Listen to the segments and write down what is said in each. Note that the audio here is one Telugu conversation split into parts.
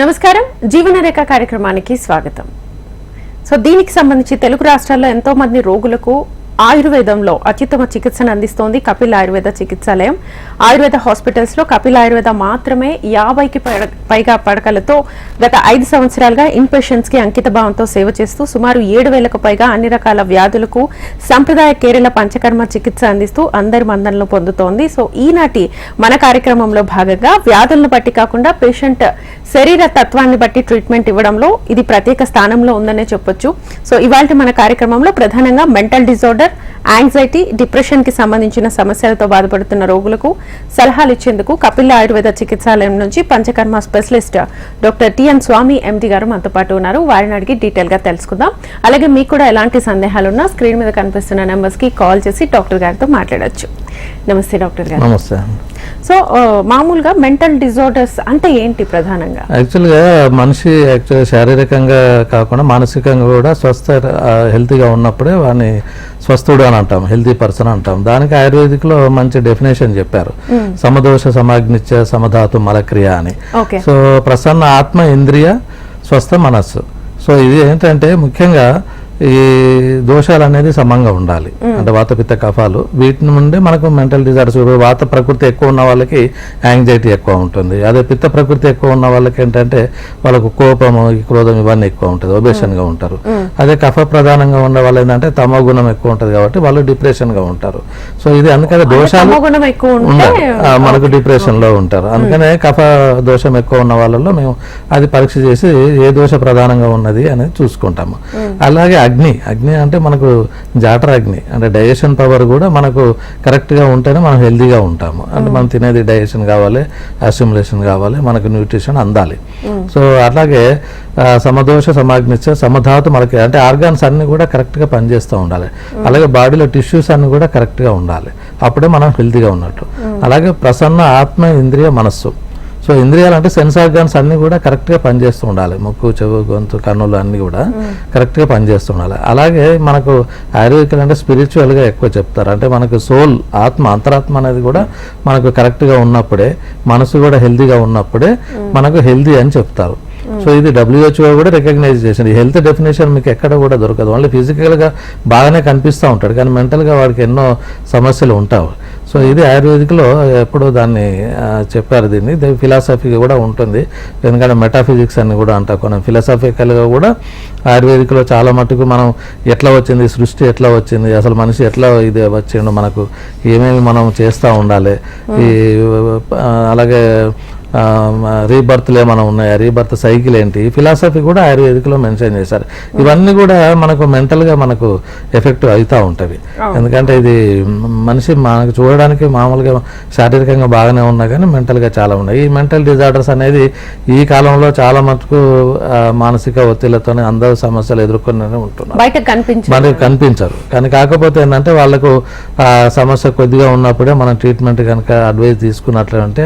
నమస్కారం. జీవనరేఖ కార్యక్రమానికి స్వాగతం. సో దీనికి సంబంధించి తెలుగు రాష్ట్రాల్లో ఎంతో మంది రోగులకు ఆయుర్వేదంలో అత్యుత్తమ చికిత్సను అందిస్తోంది కపిల్ ఆయుర్వేద చికిత్సాలయం. ఆయుర్వేద హాస్పిటల్స్లో కపిల్ ఆయుర్వేద మాత్రమే యాభైకి పైగా పడకలతో గత ఐదు సంవత్సరాలుగా ఇన్ పేషెంట్స్కి అంకిత భావంతో సేవ చేస్తూ సుమారు ఏడు వేలకు పైగా అన్ని రకాల వ్యాధులకు సంప్రదాయ కేరళ పంచకర్మ చికిత్స అందిస్తూ అందరి మందనలు పొందుతోంది. సో ఈనాటి మన కార్యక్రమంలో భాగంగా వ్యాధులను బట్టి కాకుండా పేషెంట్ శరీర తత్వాన్ని బట్టి ట్రీట్మెంట్ ఇవ్వడంలో ఇది ప్రత్యేక స్థానంలో ఉందనే చెప్పొచ్చు. సో ఇవాళ మన కార్యక్రమంలో ప్రధానంగా మెంటల్ డిజార్డర్ యాంగ్జైటీ డిప్రెషన్కి సంబంధించిన సమస్యలతో బాధపడుతున్న రోగులకు సలహాలు ఇచ్చేందుకు కపిల ఆయుర్వేద చికిత్సాలయం నుంచి Panchakarma specialist doctor TN Swamy MD గారు మనతో పాటు ఉన్నారు. వారిని అడిగి డీటెయిల్గా తెలుసుకుందాం. అలాగే మీకు కూడా ఎలాంటి సందేహాలున్నా స్క్రీన్ మీద కనిపిస్తున్న నెంబర్స్కి కాల్ చేసి డాక్టర్ గారితో మాట్లాడొచ్చు. నమస్తే డాక్టర్ గారు. నమస్తే. సో మామూలుగా మెంటల్ డిజార్డర్స్ అంటే ఏంటి ప్రధానంగా? యాక్చువల్గా మనిషి యాక్చువల్గా శారీరకంగా కాకుండా మానసికంగా కూడా స్వస్థ హెల్తీగా ఉన్నప్పుడే వాడిని స్వస్థుడు అని అంటాం హెల్తీ పర్సన్ అంటాం. దానికి ఆయుర్వేదిక్లో మంచి డెఫినేషన్ చెప్పారు. సమదోష సమాగ్నిత్య సమధాతు మలక్రియ అని. సో ప్రసన్న ఆత్మ ఇంద్రియ స్వస్థ మనస్సు. సో ఇది ఏంటంటే ముఖ్యంగా ఈ దోషాలు అనేది సమంగా ఉండాలి. అంటే వాత పిత్త కఫాలు వీటి నుండి మనకు మెంటల్ డిజార్డర్స్ వాత ప్రకృతి ఎక్కువ ఉన్న వాళ్ళకి యాంగ్జైటీ ఎక్కువ ఉంటుంది. అదే పిత్త ప్రకృతి ఎక్కువ ఉన్న వాళ్ళకి ఏంటంటే వాళ్ళకు కోపము క్రోధం ఇవన్నీ ఎక్కువ ఉంటుంది ఒబేషన్గా ఉంటారు. అదే కఫ ప్రధానంగా ఉన్న వాళ్ళు ఏంటంటే తమో గుణం ఎక్కువ ఉంటుంది కాబట్టి వాళ్ళు డిప్రెషన్గా ఉంటారు. సో ఇది అందుకని దోషాలు మనకు డిప్రెషన్లో ఉంటారు అందుకనే కఫ దోషం ఎక్కువ ఉన్న వాళ్ళలో మేము అది పరీక్ష చేసి ఏ దోష ప్రధానంగా ఉన్నది అనేది చూసుకుంటాము. అలాగే అగ్ని. అగ్ని అంటే మనకు జాటర్ అగ్ని. అంటే డైజెషన్ పవర్ కూడా మనకు కరెక్ట్గా ఉంటేనే మనం హెల్దీగా ఉంటాము. అంటే మనం తినేది డైజెషన్ కావాలి అసిములేషన్ కావాలి మనకు న్యూట్రిషన్ అందాలి. సో అలాగే ఆ, సమదోష సమాగ్నిత్య సమధాతు మనకి అంటే ఆర్గాన్స్ అన్ని కూడా కరెక్ట్గా పనిచేస్తూ ఉండాలి. అలాగే బాడీలో టిష్యూస్ అన్ని కూడా కరెక్ట్గా ఉండాలి. అప్పుడే మనం హెల్తీగా ఉన్నట్టు. అలాగే ప్రసన్న ఆత్మ ఇంద్రియ మనస్సు. సో ఇంద్రియాలు అంటే సెన్స్ ఆర్గాన్స్ అన్ని కూడా కరెక్ట్గా పనిచేస్తూ ఉండాలి. ముక్కు చెవు గొంతు కన్నులు అన్ని కూడా కరెక్ట్గా పనిచేస్తూ ఉండాలి. అలాగే మనకు ఆయుర్వేదికల్ అంటే స్పిరిచువల్గా ఎక్కువ చెప్తారు. అంటే మనకు సోల్ ఆత్మ అంతరాత్మ అనేది కూడా మనకు కరెక్ట్గా ఉన్నప్పుడే మనసు కూడా హెల్తీగా ఉన్నప్పుడే మనకు హెల్తీ అని చెప్తారు. సో ఇది డబ్ల్యూహెచ్ఓ కూడా రికగ్నైజ్ చేసింది. హెల్త్ డెఫినేషన్ మీకు ఎక్కడ కూడా దొరకదు. ఓన్లీ ఫిజికల్గా బాగానే కనిపిస్తూ ఉంటాడు కానీ మెంటల్గా వాడికి ఎన్నో సమస్యలు ఉంటావు. సో ఇది ఆయుర్వేదిక్లో ఎప్పుడో దాన్ని చెప్పారు దీన్ని. ఇది ఫిలాసఫీ కూడా ఉంటుంది. ఎందుకంటే మెటాఫిజిక్స్ అని కూడా అంటా కొన్ని ఫిలాసఫికల్గా కూడా ఆయుర్వేదిక్లో చాలా మటుకు మనం ఎట్లా వచ్చింది సృష్టి ఎట్లా వచ్చింది అసలు మనిషి ఎట్లా ఇది వచ్చిండు మనకు ఏమేమి మనం చేస్తూ ఉండాలి. ఈ అలాగే రీబర్త్లు ఏమైనా ఉన్నాయా? రీబర్త్ సైకిల్ ఏంటి? ఫిలాసఫీ కూడా ఆయుర్వేదిక్లో మెన్షన్ చేశారు. ఇవన్నీ కూడా మనకు మెంటల్గా మనకు ఎఫెక్ట్ అవుతూ ఉంటుంది ఎందుకంటే ఇది మనిషి మనకు చూడడానికి మామూలుగా శారీరకంగా బాగానే ఉన్నా కానీ మెంటల్గా చాలా ఉన్నాయి. ఈ మెంటల్ డిజార్డర్స్ అనేది ఈ కాలంలో చాలా మటుకు మానసిక ఒత్తిళ్ళతోనే అందరూ సమస్యలు ఎదుర్కొనే ఉంటున్నారు. మనకి కనిపించరు. కానీ కాకపోతే ఏంటంటే వాళ్ళకు సమస్య కొద్దిగా ఉన్నప్పుడే మనం ట్రీట్మెంట్ కనుక అడ్వైస్ తీసుకున్నట్లంటే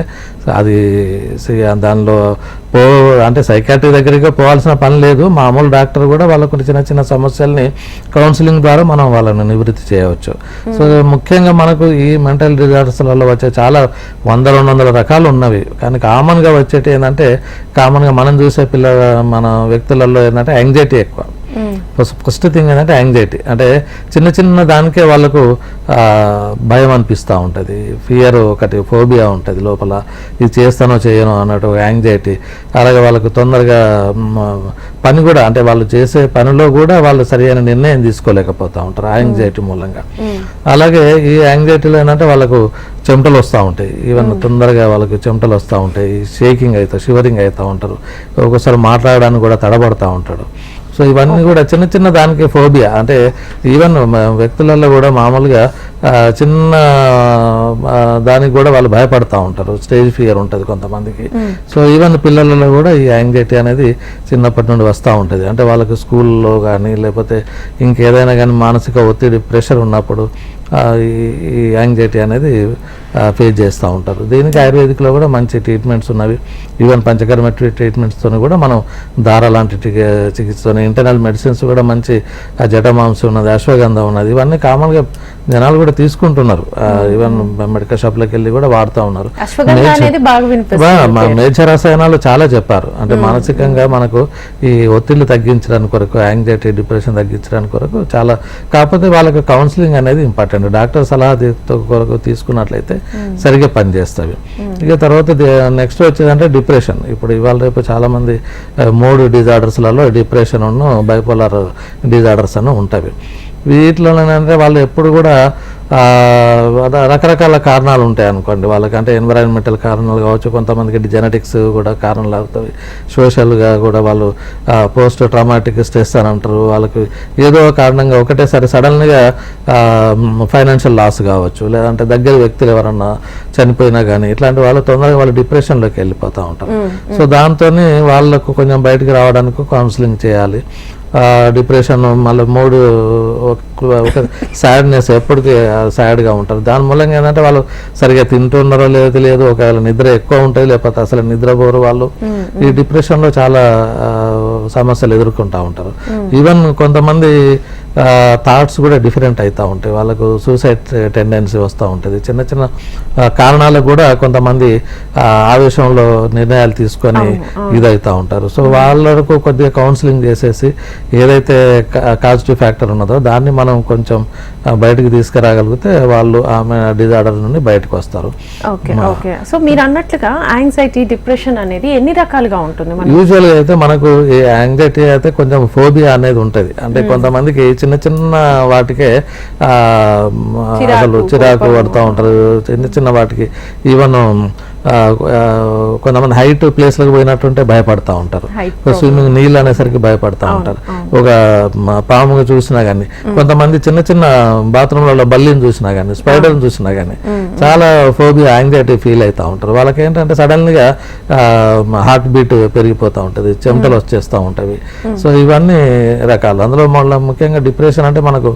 అది దానిలో పో అంటే సైకాట్రీ దగ్గరికి పోవాల్సిన పని లేదు. మామూలు డాక్టర్ కూడా వాళ్ళకు చిన్న చిన్న సమస్యల్ని కౌన్సిలింగ్ ద్వారా మనం వాళ్ళని నివృత్తి చేయవచ్చు. సో ముఖ్యంగా మనకు ఈ మెంటల్ డిజార్డర్స్లలో వచ్చే చాలా వంద రెండు వందల రకాలు ఉన్నవి. కానీ కామన్గా వచ్చేటి ఏంటంటే కామన్గా మనం చూసే పిల్ల మన వ్యక్తులలో ఏంటంటే యాంగ్జైటీ ఎక్కువ. ఫస్ట్ ఫస్ట్ థింగ్ ఏంటంటే యాంగ్జైటీ. అంటే చిన్న చిన్న దానికే వాళ్ళకు భయం అనిపిస్తూ ఉంటుంది. ఫియర్ ఒకటి ఫోబియా ఉంటుంది లోపల. ఇది చేస్తానో చేయనో అన్నట్టు యాంగ్జైటీ. అలాగే వాళ్ళకు తొందరగా పని కూడా అంటే వాళ్ళు చేసే పనిలో కూడా వాళ్ళు సరైన నిర్ణయం తీసుకోలేకపోతూ ఉంటారు ఆ యాంగ్జైటీ మూలంగా. అలాగే ఈ యాంగ్జైటీలో ఏంటంటే వాళ్ళకు చెమటలు వస్తూ ఉంటాయి. ఈవెన్ తొందరగా వాళ్ళకి చెమటలు వస్తూ ఉంటాయి. షేకింగ్ అవుతా షివరింగ్ అవుతూ ఉంటారు. ఒక్కోసారి మాట్లాడడానికి కూడా తడబడుతూ ఉంటాడు. సో ఇవన్నీ కూడా చిన్న చిన్న దానికి ఫోబియా అంటే ఈవెన్ వ్యక్తులలో కూడా మామూలుగా చిన్న దానికి కూడా వాళ్ళు భయపడతా ఉంటారు. స్టేజ్ ఫియర్ ఉంటుంది కొంతమందికి. సో ఈవెన్ పిల్లలలో కూడా ఈ యాంగ్జైటీ అనేది చిన్నప్పటి నుండి వస్తూ ఉంటుంది. అంటే వాళ్ళకి స్కూల్లో కానీ లేకపోతే ఇంకేదైనా కానీ మానసిక ఒత్తిడి ప్రెషర్ ఉన్నప్పుడు ఈ ఈ యాంగ్జైటీ అనేది ఫేస్ చేస్తూ ఉంటారు. దీనికి ఆయుర్వేదిక్లో కూడా మంచి ట్రీట్మెంట్స్ ఉన్నవి. ఈవెన్ పంచకర్మ ట్రీట్మెంట్స్తో కూడా మనం దార లాంటి చికిత్సతో ఇంటర్నల్ మెడిసిన్స్ కూడా మంచి జటమాంసం ఉన్నది అశ్వగంధ ఉన్నది ఇవన్నీ కామన్గా జనాలు కూడా తీసుకుంటున్నారు. ఈవెన్ మెడికల్ షాప్లోకి వెళ్ళి కూడా వాడుతూ ఉన్నారు. మేజర్ రసాయనాలు చాలా చెప్పారు. అంటే మానసికంగా మనకు ఈ ఒత్తిళ్ళు తగ్గించడానికి కొరకు యాంగ్జైటీ డిప్రెషన్ తగ్గించడానికి కొరకు చాలా కాకపోతే వాళ్ళకి కౌన్సిలింగ్ అనేది ఇంపార్టెంట్ డాక్టర్ సలహా కొరకు తీసుకున్నట్లయితే సరిగ్గా పనిచేస్తాయి. ఇక తర్వాత నెక్స్ట్ వచ్చేదంటే డిప్రెషన్ ఇప్పుడు ఇవాళ రేపు చాలా మంది మూడు డిజార్డర్స్లలో డిప్రెషన్ ఉన్న బైపోలార్ డిజార్డర్స్ అని ఉంటాయి. వీటిలో ఏంటంటే వాళ్ళు ఎప్పుడు కూడా రకరకాల కారణాలు ఉంటాయి అనుకోండి. వాళ్ళకి అంటే ఎన్విరాన్మెంటల్ కారణాలు కావచ్చు కొంతమందికి జెనెటిక్స్ కూడా కారణాలు అవుతాయి. సోషల్గా కూడా వాళ్ళు పోస్ట్ ట్రామాటిక్ స్ట్రెస్ అని అంటారు. వాళ్ళకి ఏదో కారణంగా ఒకటేసారి సడన్గా ఫైనాన్షియల్ లాస్ కావచ్చు లేదంటే దగ్గర వ్యక్తులు ఎవరన్నా చనిపోయినా కానీ ఇట్లాంటి వాళ్ళు తొందరగా వాళ్ళు డిప్రెషన్లోకి వెళ్ళిపోతూ ఉంటారు. సో దాంతో వాళ్ళకు కొంచెం బయటికి రావడానికి కౌన్సిలింగ్ చేయాలి. డిప్రెషన్ మళ్ళీ మూడు ఒక- సాడ్నెస్ ఎప్పటికీ సాడ్గా ఉంటారు. దాని మూలంగా ఏంటంటే వాళ్ళు సరిగా తింటున్నారో లేదో తెలియదు. ఒకవేళ నిద్ర ఎక్కువ ఉంటుంది లేకపోతే అసలు నిద్రపోరు వాళ్ళు. ఈ డిప్రెషన్లో చాలా సమస్యలు ఎదుర్కొంటూ ఉంటారు. ఈవెన్ కొంతమంది థాట్స్ కూడా డిఫరెంట్ అవుతూ ఉంటాయి. వాళ్ళకు సూసైడ్ టెండెన్సీ వస్తూ ఉంటుంది. చిన్న చిన్న కారణాలకు కూడా కొంతమంది ఆవేశంలో నిర్ణయాలు తీసుకొని ఇదవుతూ ఉంటారు. సో వాళ్ళకు కొద్దిగా కౌన్సిలింగ్ చేసేసి ఏదైతే కాజిటివ్ ఫ్యాక్టర్ ఉన్నదో దాన్ని మనం కొంచెం బయటికి తీసుకురాగలిగితే వాళ్ళు ఆమె డిజార్డర్ నుండి బయటకు వస్తారు. Okay okay. సో మీరు అన్నట్లుగా యాంగ్జైటీ డిప్రెషన్ అనేది ఎన్ని రకాలుగా ఉంటుంది? యూజువల్గా అయితే మనకు ఈ యాంగ్జైటీ అయితే కొంచెం ఫోబియా అనేది ఉంటుంది. అంటే కొంతమందికి చిన్న చిన్న వాటికే ఆ, అసలు చిరాకు పడుతూ ఉంటారు. చిన్న చిన్న వాటికి ఈవెన్ కొంతమంది హైట్ ప్లేస్లకు పోయినట్టుంటే భయపడతా ఉంటారు. స్విమ్మింగ్ నీళ్ళు అనేసరికి భయపడతా ఉంటారు. ఒక పాముగా చూసినా కానీ కొంతమంది చిన్న చిన్న బాత్రూంలలో బల్లిని చూసినా కానీ స్పైడర్ని చూసినా కానీ చాలా ఫోబియా యాంగ్జైటీ ఫీల్ అవుతూ ఉంటారు. వాళ్ళకి ఏంటంటే సడన్గా హార్ట్ బీట్ పెరిగిపోతూ ఉంటుంది చెమటలు వచ్చేస్తూ ఉంటాయి సో ఇవన్నీ రకాలు. అందులో మళ్ళీ ముఖ్యంగా డిప్రెషన్ అంటే మనకు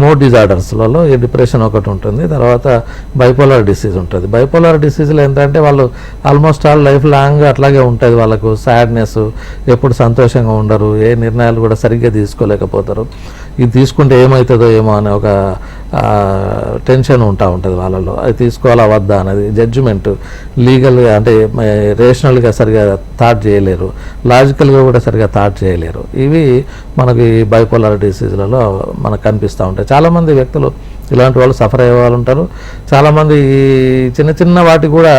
మూడ్ డిజార్డర్స్లలో ఈ డిప్రెషన్ ఒకటి ఉంటుంది. తర్వాత బైపోలార్ డిసీజ్ ఉంటుంది. బైపోలార్ డిసీజ్లో ఏంటంటే వాళ్ళు ఆల్మోస్ట్ ఆల్ లైఫ్ లాంగ్ అట్లాగే ఉంటుంది వాళ్ళకు. సాడ్నెస్ ఎప్పుడు సంతోషంగా ఉండరు ఏ నిర్ణయాలు కూడా సరిగ్గా తీసుకోలేకపోతారు. ఇది తీసుకుంటే ఏమవుతుందో ఏమో అనే ఒక టెన్షన్ ఉంటా ఉంటుంది వాళ్ళలో. అది తీసుకోవాలా వద్దా అనేది జడ్జిమెంట్ లీగల్గా అంటే రేషనల్గా సరిగా థాట్ చేయలేరు. లాజికల్గా కూడా సరిగా థాట్ చేయలేరు. ఇవి మనకి బైపోలర్ డిసీజ్లలో మనకు కనిపిస్తూ ఉంటాయి. చాలామంది వ్యక్తులు ఇలాంటి వాళ్ళు సఫర్ అయ్యే వాళ్ళు ఉంటారు. చాలామంది ఈ చిన్న చిన్న వాటికి కూడా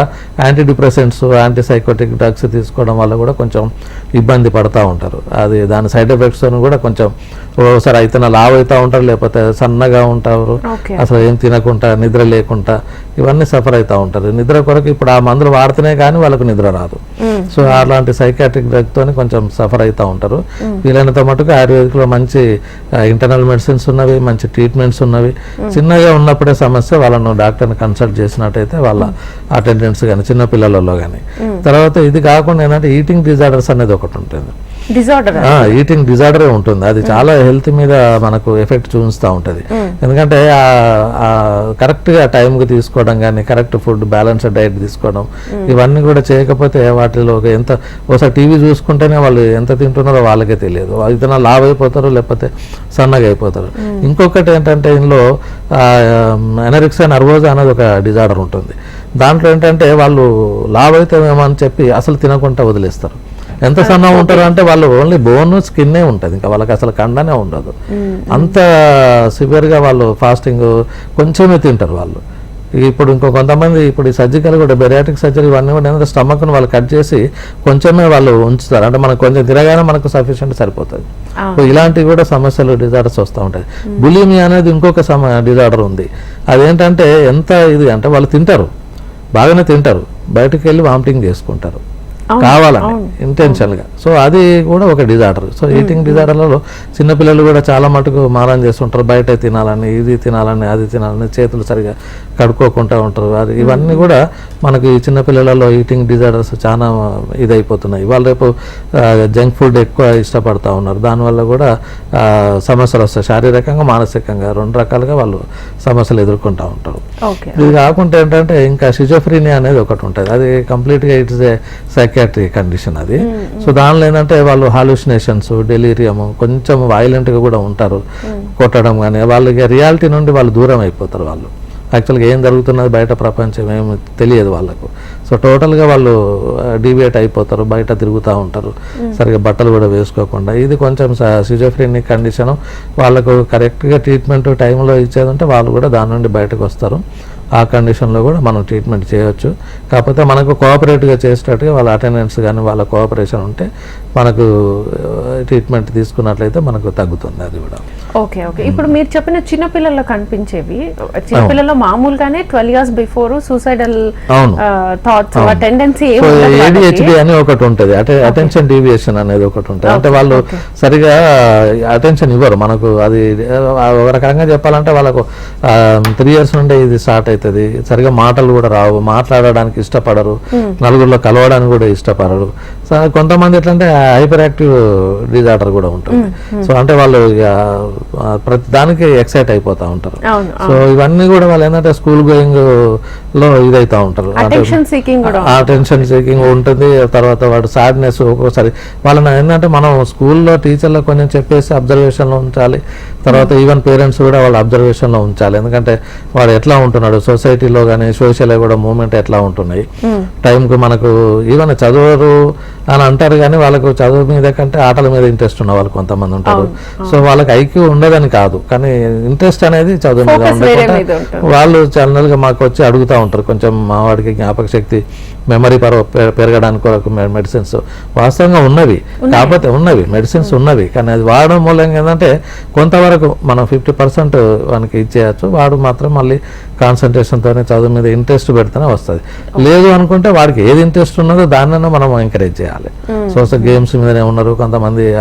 anti depressants anti psychotic drugs తీసుకోవడం వల్ల కూడా కొంచెం ఇబ్బంది పడతా ఉంటారు. అది దాని సైడ్ ఎఫెక్ట్స్ కూడా కొంచెం ఒకసారి అయితే లావ్ అవుతూ ఉంటారు లేకపోతే సన్నగా ఉంటారు. అసలు ఏం తినకుండా నిద్ర లేకుండా ఇవన్నీ సఫర్ అవుతూ ఉంటారు. నిద్ర కొరకు ఇప్పుడు ఆ మందులు వాడితేనే కానీ వాళ్ళకు నిద్ర రాదు. సో అలాంటి సైకాట్రిక్ డ్రగ్తో కొంచెం సఫర్ అవుతూ ఉంటారు. వీలైనంత మటుకు ఆయుర్వేదిక్లో మంచి ఇంటర్నల్ మెడిసిన్స్ ఉన్నవి మంచి ట్రీట్మెంట్స్ ఉన్నవి. చిన్నగా ఉన్నప్పుడే సమస్య వాళ్ళను డాక్టర్ని కన్సల్ట్ చేసినట్టయితే వాళ్ళ అటెండెన్స్ కానీ చిన్న పిల్లలలో కానీ తర్వాత ఇది కాకుండా ఏంటంటే ఈటింగ్ డిజార్డర్స్ అనేది ఒకటి ఉంటుంది. డిజార్డర్ ఈటింగ్ డిజార్డరే ఉంటుంది. అది చాలా హెల్త్ మీద మనకు ఎఫెక్ట్ చూపిస్తూ ఉంటుంది. ఎందుకంటే కరెక్ట్గా టైంకి తీసుకోవడం కానీ కరెక్ట్ ఫుడ్ బ్యాలెన్స్డ్ డైట్ తీసుకోవడం ఇవన్నీ కూడా చేయకపోతే వాటిలో ఎంత ఒకసారి టీవీ చూసుకుంటేనే వాళ్ళు ఎంత తింటున్నారో వాళ్ళకే తెలియదు. అయితే లావ్ అయిపోతారు లేకపోతే సన్నగా అయిపోతారు. ఇంకొకటి ఏంటంటే ఇందులో ఎనరిక్సా నర్వోజా అనేది ఒక డిజార్డర్ ఉంటుంది. దాంట్లో ఏంటంటే వాళ్ళు లావ్ అవుతామేమో అని చెప్పి అసలు తినకుండా వదిలేస్తారు. ఎంత సన్నగా ఉంటారు అంటే వాళ్ళు ఓన్లీ బోన్ స్కిన్నే ఉంటుంది. ఇంకా వాళ్ళకి అసలు కండనే ఉండదు. అంత సివియర్గా వాళ్ళు ఫాస్టింగ్ కొంచెమే తింటారు వాళ్ళు. ఇప్పుడు ఇంకో కొంతమంది ఇప్పుడు ఈ సర్జికల్ కూడా బెరియాటిక్ సర్జరీ ఇవన్నీ కూడా ఏంటంటే స్టమక్ను వాళ్ళు కట్ చేసి కొంచెమే వాళ్ళు ఉంచుతారు. అంటే మనకు కొంచెం తినగానే మనకు సఫిషియెంట్ సరిపోతుంది. సో ఇలాంటివి కూడా సమస్యలు డిజార్డర్స్ వస్తూ ఉంటాయి. బులిమి అనేది ఇంకొక సమ డిజార్డర్ ఉంది. అదేంటంటే ఎంత ఇది అంటే వాళ్ళు తింటారు. బాగానే తింటారు. బయటకు వెళ్ళి వామిటింగ్ చేసుకుంటారు. కావాలని intentional గా సో అది కూడా ఒక డిజార్డర్ సో ఈటింగ్ డిజార్డర్లలో చిన్నపిల్లలు కూడా చాలా మటుకు మారం చేస్తుంటారు. బయట తినాలని ఇది తినాలని అది తినాలని చేతులు సరిగా కడుక్కోకుండా ఉంటారు. అది ఇవన్నీ కూడా మనకి చిన్నపిల్లలలో ఈటింగ్ డిజార్డర్స్ చాలా ఇదైపోతున్నాయి. ఇవాళ రేపు జంక్ ఫుడ్ ఎక్కువ ఇష్టపడతా ఉన్నారు. దానివల్ల కూడా సమస్యలు వస్తాయి. శారీరకంగా మానసికంగా రెండు రకాలుగా వాళ్ళు సమస్యలు ఎదుర్కొంటూ ఉంటారు. ఇది కాకుండా ఏంటంటే ఇంకా షిజోఫ్రీనియా అనేది ఒకటి ఉంటుంది. అది కంప్లీట్గా it's a psychiatric psychiatry condition అది. సో దానిలో ఏంటంటే వాళ్ళు హాలుసినేషన్స్ డెలీరియం కొంచెం వైలెంట్గా కూడా ఉంటారు. కొట్టడం కానీ వాళ్ళకి రియాలిటీ నుండి వాళ్ళు దూరం అయిపోతారు వాళ్ళు. యాక్చువల్గా ఏం జరుగుతున్నది బయట ప్రపంచం ఏమి తెలియదు వాళ్ళకు. సో టోటల్గా వాళ్ళు డివియేట్ అయిపోతారు బయట తిరుగుతూ ఉంటారు. సరిగ్గా బట్టలు కూడా వేసుకోకుండా. ఇది కొంచెం సిజోఫ్రెనిక్ కండిషన్ వాళ్ళకు కరెక్ట్గా ట్రీట్మెంట్ టైంలో ఇచ్చేదంటే వాళ్ళు కూడా దాని నుండి బయటకు వస్తారు. ఆ కండిషన్లో కూడా మనం ట్రీట్మెంట్ చేయొచ్చు. కాకపోతే మనకు కోఆపరేట్గా చేసేటట్టుగా వాళ్ళ అటెండెన్స్ కానీ వాళ్ళ కోఆపరేషన్ ఉంటే మనకు ట్రీట్మెంట్ తీసుకున్నట్లయితే మనకు తగ్గుతుంది అది కూడా. Okay okay. ఇప్పుడు మీరు చెప్పిన చిన్న పిల్లల్లో కనిపించేవి చిన్న పిల్లల్లో మామూలుగానే twelve years before suicidal. Thoughts tendency ADHD అని ఒకటి ఉంటుంది. అంటే అటెన్షన్ డీవియేషన్ అనేది ఒకటి ఉంటుంది. అంటే వాళ్ళు సరిగా అటెన్షన్ ఇవ్వరు. మనకు అది ఒక రకంగా చెప్పాలంటే వాళ్ళకు త్రీ ఇయర్స్ నుండే ఇది స్టార్ట్ అవుతుంది సరిగా మాటలు కూడా రావు. మాట్లాడడానికి ఇష్టపడరు. నలుగురిలో కలవడానికి కూడా ఇష్టపడరు. సో కొంతమంది ఎట్లంటే హైపర్ యాక్టివ్ డిజార్డర్ కూడా ఉంటుంది. సో అంటే వాళ్ళు ప్రతి దానికి ఎక్సైట్ అయిపోతా ఉంటారు. సో ఇవన్నీ కూడా వాళ్ళు ఏంటంటే స్కూల్ గోయింగ్లో ఇదైతా ఉంటారు. అంటే అటెన్షన్ సీకింగ్ ఉంటుంది. తర్వాత వాడు సాడ్నెస్ ఒక్కొక్కసారి వాళ్ళని ఏంటంటే మనం స్కూల్లో టీచర్లకు కొంచెం చెప్పేసి అబ్జర్వేషన్లో ఉంచాలి. తర్వాత ఈవెన్ పేరెంట్స్ కూడా వాళ్ళ అబ్జర్వేషన్లో ఉంచాలి. ఎందుకంటే వాడు ఎట్లా ఉంటున్నాడు? సొసైటీలో కానీ సోషల్ కూడా మూమెంట్ ఎట్లా ఉంటున్నాయి? టైంకి మనకు ఈవెన్ చదువురు అని అంటారు కానీ వాళ్ళకు చదువు మీద కంటే ఆటల మీద ఇంట్రెస్ట్ ఉన్న వాళ్ళు కొంతమంది ఉంటారు. సో వాళ్ళకి ఐక్యూ ఉండదని కాదు. కానీ ఇంట్రెస్ట్ అనేది చదువు మీద ఉండకుండా. వాళ్ళు channel గా మాకు వచ్చి అడుగుతూ ఉంటారు. కొంచెం మా వాడికి జ్ఞాపక శక్తి మెమరీ పర పె- పెరగడానికి కొరకు మెడిసిన్స్ వాస్తవంగా ఉన్నవి. కాకపోతే ఉన్నవి మెడిసిన్స్ ఉన్నవి. కానీ అది వాడడం మూలంగా ఏంటంటే కొంతవరకు మనం ఫిఫ్టీ పర్సెంట్ వానికి ఇచ్చేయచ్చు. వాడు మాత్రం మళ్ళీ కాన్సన్ట్రేషన్తోనే చదువు మీద ఇంట్రెస్ట్ పెడితేనే వస్తుంది. లేదు అనుకుంటే వాడికి ఏది ఇంట్రెస్ట్ ఉన్నదో దాన్నైనా మనం ఎంకరేజ్ చేయాలి. సోషల్ గేమ్స్ మీదనే ఉన్నారు. కొంతమంది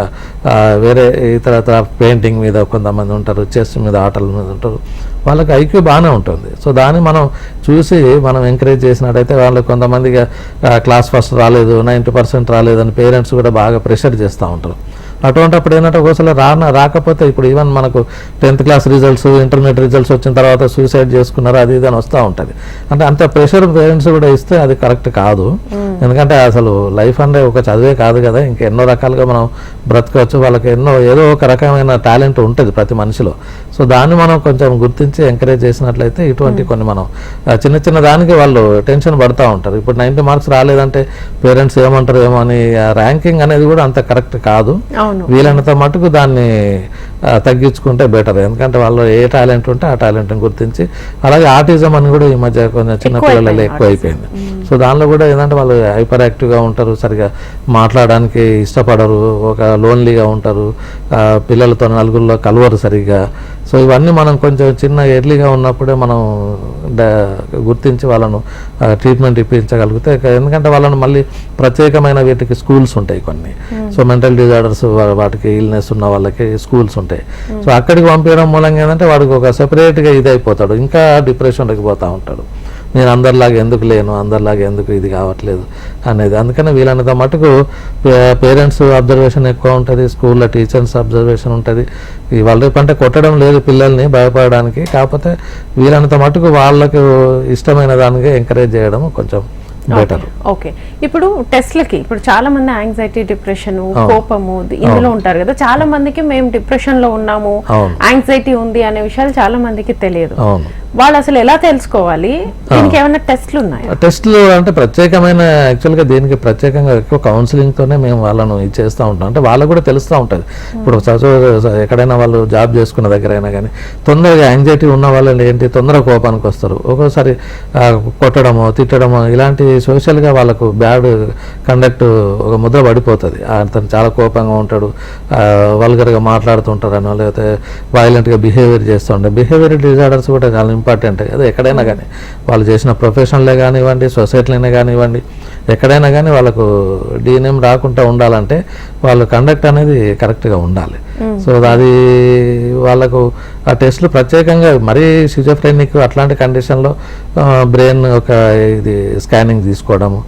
వేరే ఇతర పెయింటింగ్ మీద కొంతమంది ఉంటారు చెస్ మీద ఆటల మీద ఉంటారు. వాళ్ళకి ఐక్యూ బాగానే ఉంటుంది. సో దాన్ని మనం చూసి మనం ఎంకరేజ్ చేసినట్టయితే వాళ్ళకి కొంతమంది క్లాస్ ఫస్ట్ రాలేదు నైంటీ పర్సెంట్ రాలేదని పేరెంట్స్ కూడా బాగా ప్రెషర్ చేస్తూ ఉంటారు. అటువంటి అప్పుడు ఏంటంటే ఒకసారి రాన రాకపోతే ఇప్పుడు ఈవెన్ మనకు tenth class results intermediate results వచ్చిన తర్వాత సూసైడ్ చేసుకున్నారు అది ఇది అని వస్తూ ఉంటుంది. అంటే అంత ప్రెషర్ పేరెంట్స్ కూడా ఇస్తే అది కరెక్ట్ కాదు. ఎందుకంటే అసలు లైఫ్ అంటే ఒక చదివే కాదు కదా. ఇంకా ఎన్నో రకాలుగా మనం బ్రతకవచ్చు. వాళ్ళకి ఎన్నో ఏదో ఒక రకమైన టాలెంట్ ఉంటుంది ప్రతి మనిషిలో. సో దాన్ని మనం కొంచెం గుర్తించి ఎంకరేజ్ చేసినట్లయితే ఇటువంటి కొన్ని మనం చిన్న చిన్న దానికి వాళ్ళు టెన్షన్ పడుతూ ఉంటారు. ఇప్పుడు నైంటీ మార్క్స్ రాలేదంటే పేరెంట్స్ ఏమంటారు ఏమో అని ర్యాంకింగ్ అనేది కూడా అంత కరెక్ట్ కాదు. వీలైనంత మటుకు దాన్ని తగ్గించుకుంటే బెటర్. ఎందుకంటే వాళ్ళు ఏ టాలెంట్ ఉంటే ఆ టాలెంట్ని గుర్తించి అలాగే ఆర్టిజం అని కూడా ఈ మధ్య కొంచెం చిన్న పిల్లలలో ఎక్కువ అయిపోయింది సో దానిలో కూడా ఏంటంటే వాళ్ళు హైపర్ యాక్టివ్గా ఉంటారు సరిగా మాట్లాడడానికి ఇష్టపడరు ఒక లోన్లీగా ఉంటారు పిల్లలతో నలుగురిలో కలవరు సరిగ్గా సో ఇవన్నీ మనం కొంచెం చిన్న ఎర్లీగా ఉన్నప్పుడే మనం గుర్తించి వాళ్ళను ట్రీట్మెంట్ ఇప్పించగలిగితే ఎందుకంటే వాళ్ళను మళ్ళీ ప్రత్యేకమైన వీటికి స్కూల్స్ ఉంటాయి కొన్ని. సో మెంటల్ డిజార్డర్స్ వాటికి ఇల్నెస్ ఉన్న వాళ్ళకి స్కూల్స్ ఉంటాయి. సో అక్కడికి పంపించడం మూలంగా ఏంటంటే వాడికి ఒక సెపరేట్గా ఇది అయిపోతాడు ఇంకా డిప్రెషన్లోకి పోతూ ఉంటాడు. నేను అందరిలాగా ఎందుకు లేను అందరిలాగా ఎందుకు ఇది కావట్లేదు అనేది. అందుకని వీలైనంత మటుకు పేరెంట్స్ అబ్జర్వేషన్ ఎక్కువ ఉంటుంది స్కూల్లో టీచర్స్ అబ్జర్వేషన్ ఉంటుంది. ఇవాళ రేపు అంటే కొట్టడం లేదు పిల్లల్ని భయపడడానికి. కాకపోతే వీలైనంత మటుకు వాళ్ళకు ఇష్టమైన దానికి ఎంకరేజ్ చేయడం కొంచెం బెటర్. ఓకే ఇప్పుడు టెస్ట్లకి ఇప్పుడు చాలా మంది యాంగ్జైటీ డిప్రెషన్ కోపము ఇందులో ఉంటారు కదా. చాలా మందికి మేము డిప్రెషన్లో ఉన్నాము. యాంగ్జైటీ ఉంది అనే విషయాలు చాలా మందికి తెలియదు వాళ్ళు అసలు ఎలా తెలుసుకోవాలి? దీనికి ఏమైనా టెస్ట్లు ఉన్నాయా టెస్ట్లు అంటే ప్రత్యేకమైన యాక్చువల్గా దీనికి ప్రత్యేకంగా ఎక్కువ కౌన్సిలింగ్తోనే మేము వాళ్ళను ఇది చేస్తూ ఉంటాం. అంటే వాళ్ళకు కూడా తెలుస్తూ ఉంటుంది. ఇప్పుడు ఎక్కడైనా వాళ్ళు జాబ్ చేసుకున్న దగ్గర అయినా కానీ తొందరగా యాంగ్జైటీ ఉన్న వాళ్ళు ఏంటి తొందరగా కోపానికి వస్తారు. ఒక్కోసారి కొట్టడము తిట్టడము ఇలాంటి సోషల్గా వాళ్ళకు బ్యాడ్ కండక్ట్ ఒక ముద్ర పడిపోతుంది. అతను చాలా కోపంగా ఉంటాడు. వల్గర్గా మాట్లాడుతుంటారనో లేకపోతే వైలెంట్గా బిహేవియర్ చేస్తూ ఉంటారు బిహేవియర్ డిజార్డర్స్ కూడా చాలా ఇంపార్టెంట్ కదా ఎక్కడైనా కానీ. వాళ్ళు చేసిన ప్రొఫెషన్లే కానివ్వండి సొసైటీలోనే కానివ్వండి ఎక్కడైనా కానీ వాళ్ళకు డీఎన్ఎం రాకుండా ఉండాలంటే వాళ్ళ కండక్ట్ అనేది కరెక్ట్గా ఉండాలి. సో అది వాళ్ళకు ఆ టెస్ట్లు ప్రత్యేకంగా మరీ సిజోఫ్రెనిక్ అట్లాంటి కండిషన్లో బ్రెయిన్ ఒక ఇది స్కానింగ్ తీసుకోవడము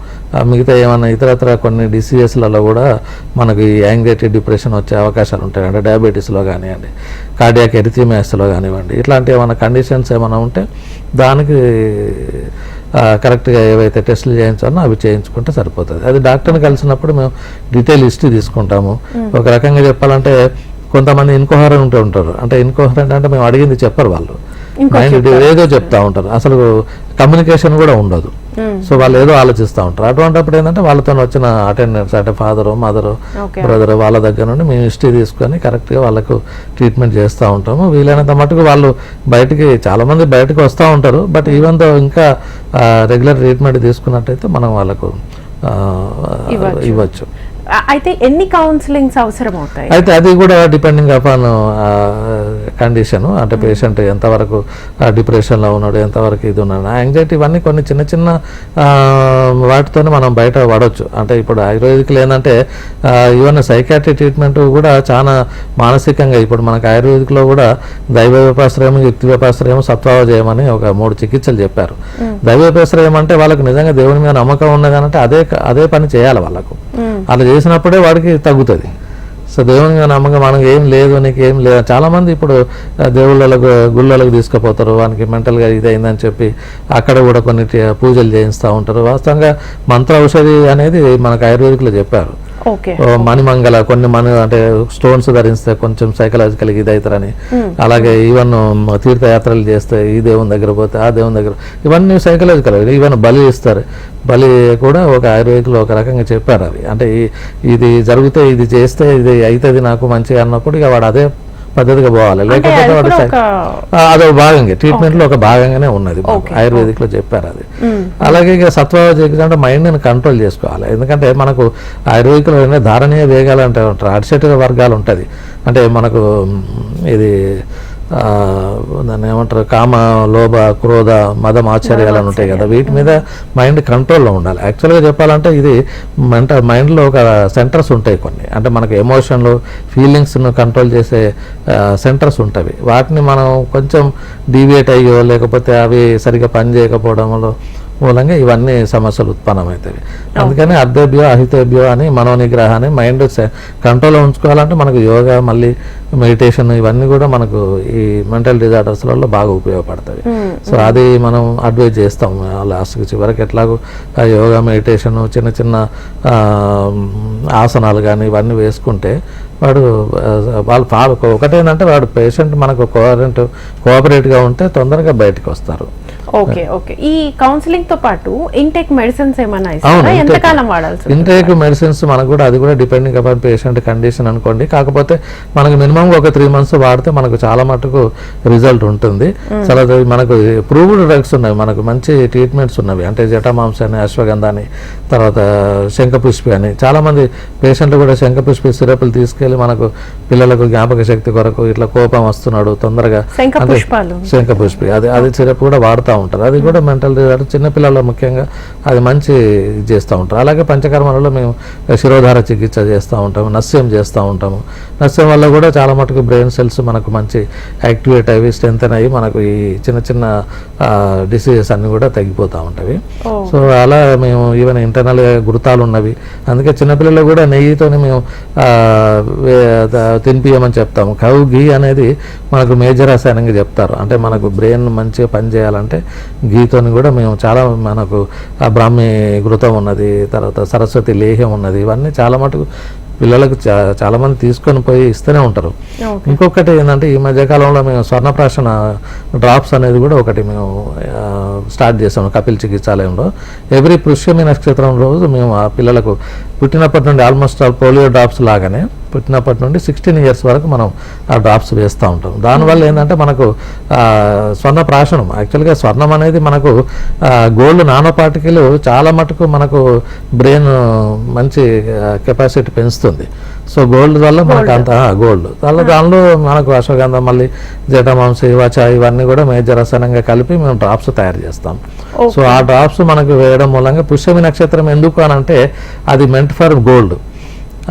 మిగతా ఏమైనా ఇతరత్ర కొన్ని డిసీజెస్లలో కూడా మనకి యాంగ్జైటీ డిప్రెషన్ వచ్చే అవకాశాలు ఉంటాయి. అంటే డయాబెటీస్లో కానివ్వండి కార్డియాక్ ఎరిథిమియాస్లో కానివ్వండి ఇట్లాంటి ఏమైనా కండిషన్స్ ఏమైనా ఉంటే దానికి కరెక్ట్గా ఏవైతే టెస్టులు చేయించాలో అవి చేయించుకుంటే సరిపోతుంది. అది డాక్టర్ని కలిసినప్పుడు మేము డీటెయిల్ హిస్టరీ తీసుకుంటాము. ఒక రకంగా చెప్పాలంటే కొంతమంది ఇన్కోహరెంట్ ఉంటూ ఉంటారు. అంటే ఇన్కోహరెంట్ అంటే మేము అడిగింది చెప్పరు వాళ్ళు. ఏదో చెప్తా ఉంటారు. అసలు కమ్యూనికేషన్ కూడా ఉండదు. సో వాళ్ళు ఏదో ఆలోచిస్తూ ఉంటారు. అటువంటిప్పుడు ఏంటంటే వాళ్ళతో వచ్చిన అటెండెన్స్ అంటే ఫాదర్ మదర్. బ్రదర్ వాళ్ళ దగ్గర నుండి మేము హిస్టరీ తీసుకొని కరెక్ట్గా వాళ్ళకు ట్రీట్మెంట్ చేస్తూ ఉంటాము. వీలైనంత మటుకు వాళ్ళు బయటికి చాలా మంది బయటకు వస్తూ ఉంటారు. బట్ ఈవెన్తో ఇంకా రెగ్యులర్ ట్రీట్మెంట్ తీసుకున్నట్టయితే మనం వాళ్ళకు ఇవ్వచ్చు. అయితే ఎన్ని కౌన్సిలింగ్స్ అవసరం అవుతాయి అయితే అది కూడా డిపెండింగ్ అపాన్ కండిషన్ అంటే పేషెంట్ ఎంతవరకు డిప్రెషన్లో ఉన్నాడు ఎంతవరకు ఇది ఉన్నాడు. యాంగ్జైటీ ఇవన్నీ కొన్ని చిన్న చిన్న వాటితోనే మనం బయట పడవచ్చు అంటే ఇప్పుడు ఆయుర్వేదిక్లో ఏంటంటే ఈవెన్ సైకాట్రీ ట్రీట్మెంట్ కూడా చాలా మానసికంగా ఇప్పుడు మనకు ఆయుర్వేదిక్లో కూడా దైవ వ్యపాశ్రయం యుక్తి వ్యపాశ్రయం సత్వావజయం అని ఒక మూడు చికిత్సలు చెప్పారు. దైవ వ్యపాశ్రయం అంటే వాళ్ళకి నిజంగా దేవుని మీద నమ్మకం ఉన్నదంటే అదే అదే పని చేయాలి వాళ్ళకు. అలా చేసినప్పుడే వాడికి తగ్గుతుంది. సో దేవుని నమ్మకం మనకి ఏం లేదు నీకు ఏం లేదు చాలా మంది ఇప్పుడు దేవుళ్ళకు గుళ్ళలకు తీసుకుపోతారు. వానికి మెంటల్గా ఇది అయిందని చెప్పి అక్కడ కూడా కొన్ని పూజలు చేయిస్తూ ఉంటారు. వాస్తవంగా మంత్ర ఔషధి అనేది మనకు ఆయుర్వేదిక్లో చెప్పారు. మణిమంగళ కొన్ని మణి అంటే స్టోన్స్ ధరిస్తే కొంచెం సైకలాజికల్ ఇది అవుతారని అలాగే ఈవెన్ తీర్థయాత్రలు చేస్తే ఈ దేవుని దగ్గర పోతే ఆ దేవుని దగ్గర ఇవన్నీ సైకలాజికల్ ఈవెన్ బలి ఇస్తారు. బలి కూడా ఒక ఆయుర్వేదిక్లో ఒక రకంగా చెప్పారు అవి అంటే ఇది జరిగితే ఇది చేస్తే ఇది అవుతుంది నాకు మంచిగా అన్నప్పుడు ఇక వాడు అదే పద్ధతిగా పోవాలి. లేకపోతే అదొక భాగంగా ట్రీట్మెంట్లో ఒక భాగంగానే ఉన్నది. ఆయుర్వేదిక్లో చెప్పారు అది. అలాగే ఇక సత్వ అంటే మైండ్ని కంట్రోల్ చేసుకోవాలి. ఎందుకంటే మనకు ఆయుర్వేదిక్లో ధారణీయ వేగాలు అంటే ఉంటారు అడిషేటివ్ వర్గాలు ఉంటుంది. అంటే మనకు ఇది దాన్ని ఏమంటారు? కామ లోభ క్రోధ మదం ఆశ్చర్యాలు అని ఉంటాయి కదా. వీటి మీద మైండ్ కంట్రోల్లో ఉండాలి. యాక్చువల్గా చెప్పాలంటే ఇది మెంట మైండ్లో ఒక సెంటర్స్ ఉంటాయి కొన్ని. అంటే మనకు ఎమోషన్లు ఫీలింగ్స్ను కంట్రోల్ చేసే సెంటర్స్ ఉంటాయి. వాటిని మనం కొంచెం డీవియేట్ అయ్యో లేకపోతే అవి సరిగ్గా పని చేయకపోవడంలో మూలంగా ఇవన్నీ సమస్యలు ఉత్పన్నమవుతాయి. అందుకని అర్ధభ్యో అహితభ్యో అని మనోనిగ్రహాన్ని మైండ్ కంట్రోల్లో ఉంచుకోవాలంటే మనకు యోగా మళ్ళీ మెడిటేషన్ ఇవన్నీ కూడా మనకు ఈ మెంటల్ డిజార్డర్స్లలో బాగా ఉపయోగపడతాయి. సో అది మనం అడ్వైజ్ చేస్తాం. లాస్ట్కి చివరికి ఎట్లాగో ఆ యోగా మెడిటేషన్ చిన్న చిన్న ఆసనాలు కానీ ఇవన్నీ వేసుకుంటే వాడు వాళ్ళు ఒకటేంటంటే వాడు పేషెంట్ మనకు కోఆరెంట్ కోఆపరేట్గా ఉంటే తొందరగా బయటకు వస్తారు ఓకే ఓకే. ఈ కౌన్సిలింగ్తో పాటు ఇంటెక్ మెడిసిన్స్ ఏమైనా ఇస్తారా? వాడాల్సి ఉంటుంది? ఇంటేక్ మెడిసిన్స్ మనకు కూడా అది కూడా డిపెండింగ్ అపాన్ పేషెంట్ కండిషన్ అనుకోండి. కాకపోతే మనకు మినిమం ఒక త్రీ మంత్స్ వాడితే మనకు చాలా మటుకు రిజల్ట్ ఉంటుంది. చాలా మనకు ప్రూవ్డ్ డ్రగ్స్ ఉన్నాయి మనకు మంచి ట్రీట్మెంట్స్ ఉన్నవి. అంటే జటామాంస అని అశ్వగంధ అని తర్వాత శంఖపుష్పి అని. చాలా మంది పేషెంట్లు కూడా శంఖపుష్పి సిరప్లు తీసుకెళ్ళి మనకు పిల్లలకు జ్ఞాపక శక్తి కొరకు ఇట్లా కోపం వస్తున్నాడు తొందరగా. శంఖపుష్పి అది అది సిరప్ కూడా వాడుతూ. ఉంటారు. అది కూడా మెంటల్ డిజార్డర్ చిన్నపిల్లల్లో ముఖ్యంగా అది మంచి ఇది చేస్తూ ఉంటారు. అలాగే పంచకర్మలలో మేము శిరోధార చికిత్స చేస్తూ ఉంటాము నస్యం చేస్తూ ఉంటాము. నస్యం వల్ల కూడా చాలా మటుకు బ్రెయిన్ సెల్స్ మనకు మంచి యాక్టివేట్ అయ్యి స్ట్రెంత్ అయ్యి మనకు ఈ చిన్న చిన్న డిసీజెస్ అన్ని కూడా తగ్గిపోతూ ఉంటాయి. సో అలా మేము ఈవెన్ ఇంటర్నల్ గుర్తాలు ఉన్నవి. అందుకే చిన్నపిల్లలు కూడా నెయ్యితోని మేము తినిపియమని చెప్తాము. కౌ గీ అనేది మనకు మేజర్ రసాయనంగా చెప్తారు. అంటే మనకు బ్రెయిన్ మంచిగా పనిచేయాలంటే గీతోని కూడా మేము చాలా మనకు ఆ బ్రాహ్మి ఘృతం ఉన్నది తర్వాత సరస్వతి లేహ్యం ఉన్నది ఇవన్నీ చాలా మటుకు పిల్లలకు చాలా మంది తీసుకొని పోయి ఇస్తూనే ఉంటారు. ఇంకొకటి ఏంటంటే ఈ మధ్య కాలంలో మేము స్వర్ణప్రాశన డ్రాప్స్ అనేది కూడా ఒకటి మేము స్టార్ట్ చేసాము కపిల్ చికిత్సాలయంలో. ఎవ్రీ పుష్యమి నక్షత్రం రోజు మేము ఆ పిల్లలకు పుట్టినప్పటి నుండి ఆల్మోస్ట్ ఆల్ పోలియో డ్రాప్స్ లాగానే పుట్టినప్పటి నుండి సిక్స్టీన్ ఇయర్స్ వరకు మనం ఆ డ్రాప్స్ వేస్తూ ఉంటాం. దానివల్ల ఏంటంటే మనకు స్వర్ణ ప్రాశనం యాక్చువల్గా స్వర్ణం అనేది మనకు గోల్డ్ నానో పార్టికల్ చాలా మటుకు మనకు బ్రెయిన్ మంచి కెపాసిటీ పెంచుతుంది. సో గోల్డ్ వల్ల మనకు అంత గోల్డ్ దానిలో దానిలో మనకు అశ్వగంధం మళ్ళీ జటమాంస ఇవచ ఇవన్నీ కూడా మేజర్ రసాయనంగా కలిపి మేము డ్రాప్స్ తయారు చేస్తాం. సో ఆ డ్రాప్స్ మనకు వేయడం మూలంగా పుష్యమి నక్షత్రం ఎందుకు అని అంటే అది మెంట్ ఫర్ గోల్డ్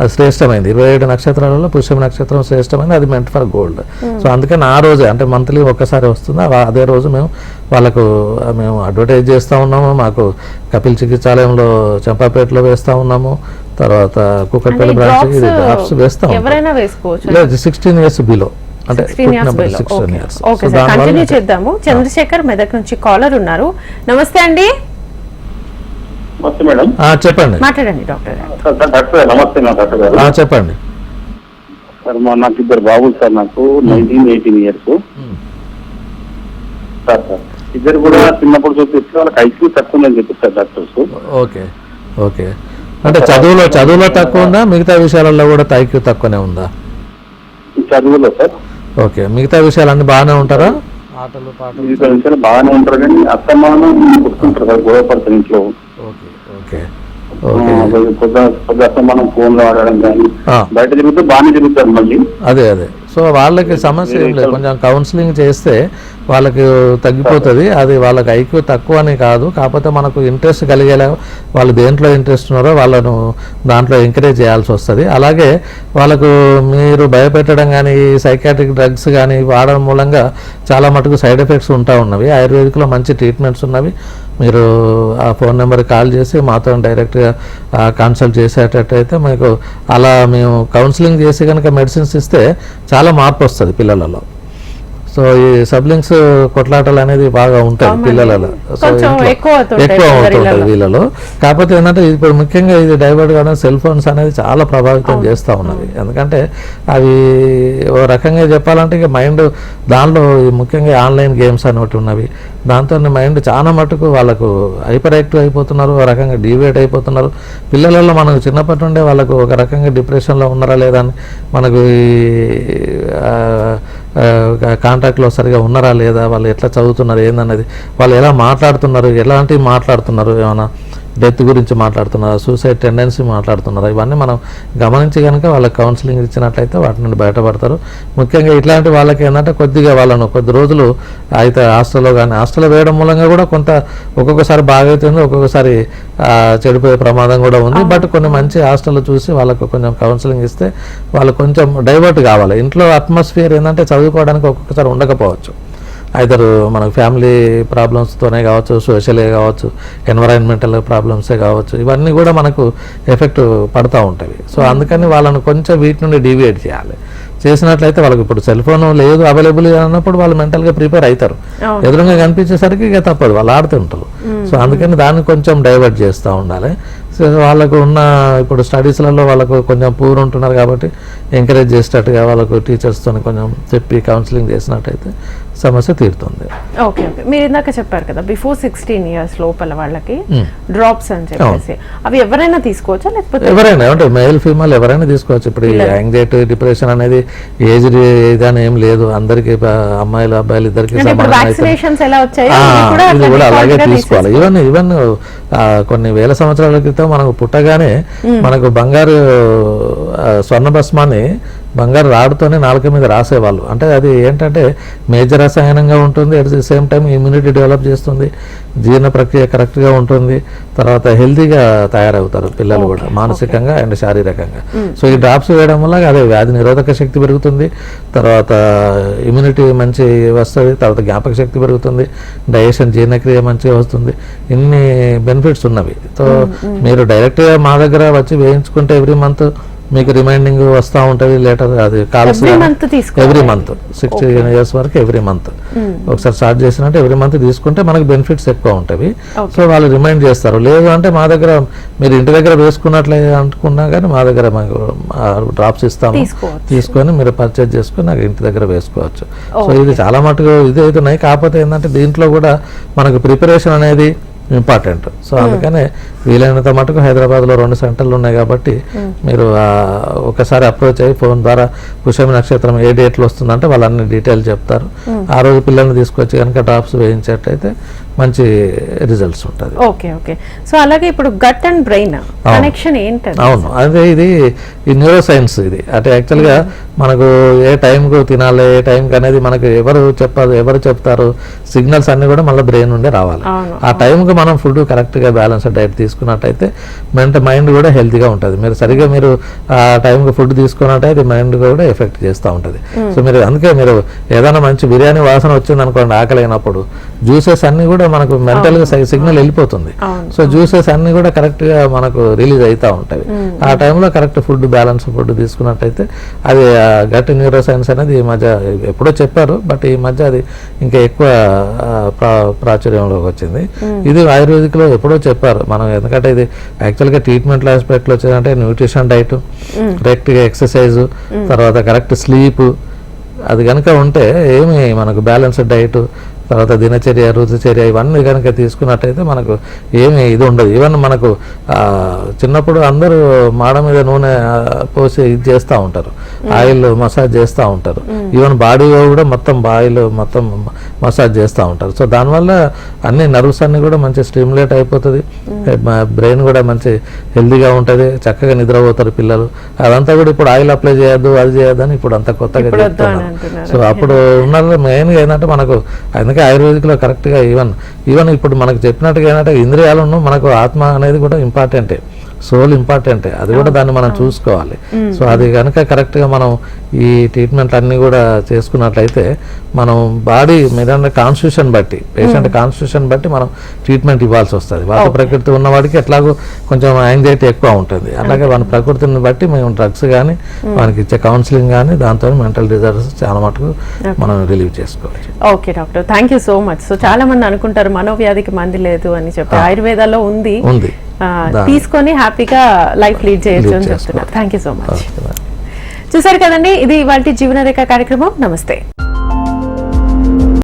అది శ్రేష్టమైంది. ఇరవై ఏడు నక్షత్రాలలో పుష్యమి నక్షత్రం శ్రేష్టమైంది. అది మెంట్ ఫర్ గోల్డ్ సో అందుకని ఆ రోజే అంటే మంత్లీ ఒక్కసారి వస్తుంది. అదే రోజు మేము వాళ్ళకు మేము అడ్వర్టైజ్ చేస్తూ ఉన్నాము. మాకు కపిల్ చికిత్సాలయంలో చంపాపేటలో వేస్తూ ఉన్నాము. తర్వాత కుక్కట్పల్లి అంటే బ్రాంచ్ ఇది డ్రాప్స్ వేస్తాం లేదు సిక్స్టీన్ ఇయర్స్ బిలో అంటే సిక్స్టీన్ ఇయర్స్ పుట్టినప్పుడు below 16 okay years. Okay So sir దానివల్ల కంటిన్యూ చేద్దాము. చంద్రశేఖర్ మెదక్ నుంచి కాలర్ ఉన్నారు. నమస్తే అండి. నమస్తే మేడం. ఆ, చెప్పండి. మాట్లాడండి డాక్టర్ గారు. సార్ సార్ డాక్టర్ గారు నమస్తే నా డాక్టర్ గారు. ఆ, చెప్పండి. సార్ మా నాకు ఇద్దరు బాబులు సార్ నాకు nineteen eighteen years sir sir ఇద్దరు కూడా చిన్నప్పుడు చూపిస్తే వాళ్ళకి ఐక్యూ తక్కువ ఉందని చెప్పిస్తారు డాక్టర్స్. Okay okay. అంటే చదువులో చదువులో తక్కువ ఉందా? మిగతా విషయాలలో కూడా ఐక్యూ తక్కువనే ఉందా? చదువులో సార్. ఓకే మిగతా విషయాలన్నీ బాగానే ఉంటారా? ఆటలు పాటలు బాగానే ఉంటారు కానీ అస్తమానం కొట్టుకుంటారు సార్ గొడవ పడతారు ఇంట్లో. ఓకే. ఫోన్లో ఆడడం కానీ. బయట తిరుగుతూ బాగానే తిరుగుతారు మళ్ళీ. అదే అదే. సో వాళ్ళకి సమస్య ఏం లేదు. కొంచెం కౌన్సిలింగ్ చేస్తే వాళ్ళకి తగ్గిపోతుంది. అది వాళ్ళకి ఐక్యూ తక్కువ అని కాదు. కాకపోతే మనకు ఇంట్రెస్ట్ కలిగేలా వాళ్ళు దేంట్లో ఇంట్రెస్ట్ ఉన్నారో వాళ్ళను దాంట్లో ఎంకరేజ్ చేయాల్సి వస్తుంది. అలాగే వాళ్ళకు మీరు భయపెట్టడం కానీ సైకాట్రిక్ డ్రగ్స్ కానీ వాడడం మూలంగా చాలా మటుకు సైడ్ ఎఫెక్ట్స్ ఉంటా ఉన్నవి. ఆయుర్వేదిక్లో మంచి ట్రీట్మెంట్స్ ఉన్నవి. మీరు ఆ ఫోన్ నెంబర్కి కాల్ చేసి మాతో డైరెక్ట్గా కన్సల్ట్ చేసేటట్టయితే మీకు అలా మేము కౌన్సిలింగ్ చేసి కనుక మెడిసిన్స్ ఇస్తే చాలా మార్పు వస్తుంది పిల్లలలో. సో ఈ సబ్లింగ్స్ కొట్లాటలు అనేది బాగా ఉంటాయి. పిల్లలలో. సో ఎక్కువ అవుతుంటాయి. వీళ్ళలో. కాకపోతే ఏంటంటే ఇప్పుడు ముఖ్యంగా ఇది డైవర్ట్ కావడం సెల్ ఫోన్స్ అనేది చాలా ప్రభావితం చేస్తూ ఉన్నది. ఎందుకంటే అవి ఓ రకంగా చెప్పాలంటే ఇక మైండ్ దానిలో ముఖ్యంగా ఆన్లైన్ గేమ్స్ అని ఒకటి ఉన్నవి. దాంతో మైండ్ చాలా మటుకు వాళ్ళకు హైపర్ యాక్టివ్ అయిపోతున్నారు ఒక రకంగా డివేట్ అయిపోతున్నారు. పిల్లలలో మనకు చిన్నప్పటి నుండే వాళ్ళకు ఒక రకంగా డిప్రెషన్లో ఉన్నారా లేదా అని మనకు ఈ కాంటాక్ట్లో సరిగా ఉన్నారా లేదా వాళ్ళు ఎట్లా చదువుతున్నారు ఏందన్నది వాళ్ళు ఎలా మాట్లాడుతున్నారు ఎలాంటివి మాట్లాడుతున్నారు ఏమైనా డెత్ గురించి మాట్లాడుతున్నారా సూసైడ్ టెండెన్సీ మాట్లాడుతున్నారా. ఇవన్నీ మనం గమనించి కనుక వాళ్ళకి కౌన్సిలింగ్ ఇచ్చినట్లయితే వాటి నుండి బయటపడతారు. ముఖ్యంగా ఇట్లాంటి వాళ్ళకి ఏంటంటే కొద్దిగా వాళ్ళను కొద్ది రోజులు అయితే హాస్టల్లో కానీ హాస్టల్లో వేయడం మూలంగా కూడా కొంత ఒక్కొక్కసారి బాగా అవుతుంది ఒక్కొక్కసారి చెడిపోయే ప్రమాదం కూడా ఉంది. బట్ కొన్ని మంచి హాస్టల్లో చూసి వాళ్ళకు కొంచెం కౌన్సిలింగ్ ఇస్తే వాళ్ళు కొంచెం డైవర్ట్ కావాలి. ఇంట్లో అట్మాస్ఫియర్ ఏంటంటే చదువుకోవడానికి ఒక్కొక్కసారి ఉండకపోవచ్చు. ఐదర్ మనకు ఫ్యామిలీ ప్రాబ్లమ్స్తోనే కావచ్చు సోషలే కావచ్చు ఎన్వరాన్మెంటల్ ప్రాబ్లమ్సే కావచ్చు ఇవన్నీ కూడా మనకు ఎఫెక్ట్ పడుతూ ఉంటాయి సో అందుకని వాళ్ళని కొంచెం వీటి నుండి డీవియేట్ చేయాలి. చేసినట్లయితే వాళ్ళకి ఇప్పుడు సెల్ ఫోన్ లేదు అవైలబుల్ అన్నప్పుడు వాళ్ళు మెంటల్గా ప్రిపేర్ అవుతారు. ఎదురుగా కనిపించేసరికి ఇక తప్పదు వాళ్ళు ఆడుతుంటారు. సో అందుకని దాన్ని కొంచెం డైవర్ట్ చేస్తూ ఉండాలి. సో వాళ్ళకు ఉన్న ఇప్పుడు స్టడీస్లలో వాళ్ళకు కొంచెం పూర్ ఉంటున్నారు కాబట్టి ఎంకరేజ్ చేసేటట్టుగా వాళ్ళకు టీచర్స్తో కొంచెం చెప్పి కౌన్సిలింగ్ చేసినట్టయితే సమస్య తీరుతుంది. Okay okay. మీరు ఇందాక చెప్పారు కదా బిఫోర్ సిక్స్టీన్ ఇయర్స్ లోపల వాళ్ళకి. డ్రాప్స్ అని చెప్పేసి. అవి ఎవరైనా తీసుకోవచ్చా లేకపోతే ఎవరైనా అంటే మేల్ ఫీమేల్ ఎవరైనా తీసుకోవచ్చు. ఇప్పుడు యాంగ్జైటీ డిప్రెషన్ అనేది ఏజ్ ఇదని ఏం లేదు. అందరికి అమ్మాయిలు అబ్బాయిలు ఇద్దరికి కూడా ఇది కూడా అట్లా అలాగే తీసుకోవాలి. ఈవెన్ ఈవెన్ కొన్ని వేల సంవత్సరాల క్రితం మనకు పుట్టగానే మనకు బంగారు స్వర్ణ భస్మాన్ని బంగారు రాడుతోనే నాలుక మీద రాసేవాళ్ళు. అంటే అది ఏంటంటే మేజర్ రసాయనంగా ఉంటుంది at the same time immunity develop చేస్తుంది జీర్ణ ప్రక్రియ కరెక్ట్గా ఉంటుంది తర్వాత హెల్తీగా తయారవుతారు పిల్లలు కూడా మానసికంగా అండ్ శారీరకంగా. సో ఈ డ్రాప్స్ వేయడం వల్ల అదే వ్యాధి నిరోధక శక్తి పెరుగుతుంది తర్వాత ఇమ్యూనిటీ మంచి వస్తుంది తర్వాత జ్ఞాపక శక్తి పెరుగుతుంది డైజెషన్ జీర్ణక్రియ మంచిగా వస్తుంది. ఇన్ని బెనిఫిట్స్ ఉన్నవి. సో మీరు డైరెక్ట్గా మా దగ్గర వచ్చి వేయించుకుంటే ఎవ్రీ మంత్ మీకు రిమైండింగ్ వస్తూ ఉంటుంది లేటర్ అది calls. Every month sixty years వరకు ఎవ్రీ మంత్ ఒకసారి స్టార్ట్ చేసినట్టు ఎవ్రీ మంత్ తీసుకుంటే మనకు బెనిఫిట్స్ ఎక్కువ ఉంటాయి Okay. సో వాళ్ళు రిమైండ్ చేస్తారు. లేదు అంటే మా దగ్గర మీరు ఇంటి దగ్గర వేసుకున్నట్లే అనుకున్నా కానీ మా దగ్గర మాకు డ్రాప్స్ ఇస్తాము. తీసుకొని మీరు పర్చేజ్ చేసుకొని నాకు ఇంటి దగ్గర వేసుకోవచ్చు. సో ఇది చాలా మటుకు ఇది అవుతున్నాయి. కాకపోతే ఏంటంటే దీంట్లో కూడా మనకు ప్రిపరేషన్ అనేది ఇంపార్టెంట్. సో అందుకనే వీలైనంత మటుకు హైదరాబాద్లో రెండు సెంటర్లు ఉన్నాయి కాబట్టి మీరు ఒకసారి అప్రోచ్ అయ్యి ఫోన్ ద్వారా పుష్యమి నక్షత్రం ఏ డేట్లో వస్తుందంటే వాళ్ళు అన్ని డీటెయిల్ చెప్తారు. ఆ రోజు పిల్లల్ని తీసుకొచ్చి కనుక డ్రాప్స్ వేయించేటైతే మంచి రిజల్ట్స్ ఉంటుంది. Okay okay. సో అలాగే ఇప్పుడు గట్ అండ్ బ్రెయిన్ కనెక్షన్ ఏంటది? అవును. అదే ఇది ఈ న్యూరో సైన్స్ ఇది. అంటే యాక్చువల్గా మనకు ఏ టైంకు తినాలి ఏ టైంకి అనేది మనకు ఎవరు చెప్పారు ఎవరు చెప్తారు సిగ్నల్స్ అన్ని కూడా మళ్ళీ బ్రెయిన్ నుండి రావాలి. ఆ టైంకి మనం ఫుడ్ కరెక్ట్గా బ్యాలెన్స్ డైట్ తీసుకున్నట్టయితే మెంట మైండ్ కూడా హెల్తీగా ఉంటుంది. మీరు సరిగా మీరు ఆ టైంకి ఫుడ్ తీసుకున్నట్టయితే మైండ్ కూడా ఎఫెక్ట్ చేస్తూ ఉంటుంది. సో మీరు అందుకే మీరు ఏదైనా మంచి బిర్యానీ వాసన వచ్చింది అనుకోండి ఆకలి అయినప్పుడు జ్యూసెస్ అన్నీ కూడా మనకు మెంటల్గా సిగ్నల్ వెళ్ళిపోతుంది. సో జ్యూసెస్ అన్ని కూడా కరెక్ట్గా మనకు రిలీజ్ అవుతా ఉంటాయి. ఆ టైంలో కరెక్ట్ ఫుడ్ బ్యాలెన్స్ ఫుడ్ తీసుకున్నట్టయితే అది గట్ న్యూరో సైన్స్ అనేది ఈ మధ్య ఎప్పుడో చెప్పారు బట్ ఈ మధ్య అది ఇంకా ఎక్కువ ప్రాచుర్యంలోకి వచ్చింది. ఇది ఆయుర్వేదిక్లో ఎప్పుడో చెప్పారు. మనం ఎందుకంటే ఇది యాక్చువల్గా ట్రీట్మెంట్ ఆస్పెక్ట్లో వచ్చేదంటే న్యూట్రిషన్ డైట్ కరెక్ట్గా ఎక్సర్సైజ్ తర్వాత కరెక్ట్ స్లీప్ అది కనుక ఉంటే ఏమి మనకు బ్యాలెన్స్డ్ డైట్ తర్వాత దినచర్య రుతుచర్య ఇవన్నీ కనుక తీసుకున్నట్టయితే మనకు ఏమి ఇది ఉండదు. ఈవెన్ మనకు చిన్నప్పుడు అందరూ మాడ మీద నూనె పోసి ఇది చేస్తూ ఉంటారు. ఆయిల్ మసాజ్ చేస్తూ ఉంటారు. ఈవెన్ బాడీ కూడా మొత్తం ఆయిల్ మొత్తం మసాజ్ చేస్తూ ఉంటారు. సో దానివల్ల అన్ని నర్వ్స్ అన్ని కూడా మంచి స్టిమ్యులేట్ అయిపోతుంది. బ్రెయిన్ కూడా మంచి హెల్దీగా ఉంటుంది. చక్కగా నిద్రపోతారు పిల్లలు. అదంతా కూడా ఇప్పుడు ఆయిల్ అప్లై చేయొద్దు అది చేయొద్దు అని ఇప్పుడు అంత కొత్తగా చెప్తున్నారు. సో అప్పుడు ఉన్న మెయిన్గా ఏంటంటే మనకు అందుకే ఆయుర్వేదిక్లో కరెక్ట్గా ఈవెన్ ఈవెన్ ఇప్పుడు మనకు చెప్పినట్టుగా ఏంటంటే ఇంద్రియాలను మనకు ఆత్మ అనేది కూడా ఇంపార్టెంటే సోల్ ఇంపార్టెంటే అది కూడా దాన్ని మనం చూసుకోవాలి. సో అది కనుక కరెక్ట్గా మనం ఈ ట్రీట్మెంట్ అన్ని కూడా చేసుకున్నట్లయితే మనం బాడీ మీద కాన్స్టిట్యూషన్ బట్టి పేషెంట్ కాన్స్టిట్యూషన్ బట్టి మనం ట్రీట్మెంట్ ఇవ్వాల్సి వస్తుంది. వాత ప్రకృతి ఉన్నవాడికి ఎట్లాగో కొంచెం యాంగ్జైటీ ఎక్కువ ఉంటుంది. అలాగే మన ప్రకృతిని బట్టి మేము డ్రగ్స్ కానీ మనకి ఇచ్చే కౌన్సిలింగ్ కానీ దాంతో మెంటల్ డిజార్డర్స్ చాలా మటుకు మనం రిలీవ్ చేసుకోవచ్చు. Okay doctor. Thank you so much so చాలా మంది అనుకుంటారు మనోవ్యాధికి మంది లేదు అని చెప్పి. ఆయుర్వేదాలో ఉంది. ఉంది. తీసుకొని హ్యాపీగా లైఫ్ లీడ్ చేయొచ్చు అని. చెప్తున్నారు. Thank you so much. చూసారు కదండి ఇది ఇవాళ జీవనరేఖ కార్యక్రమం. నమస్తే.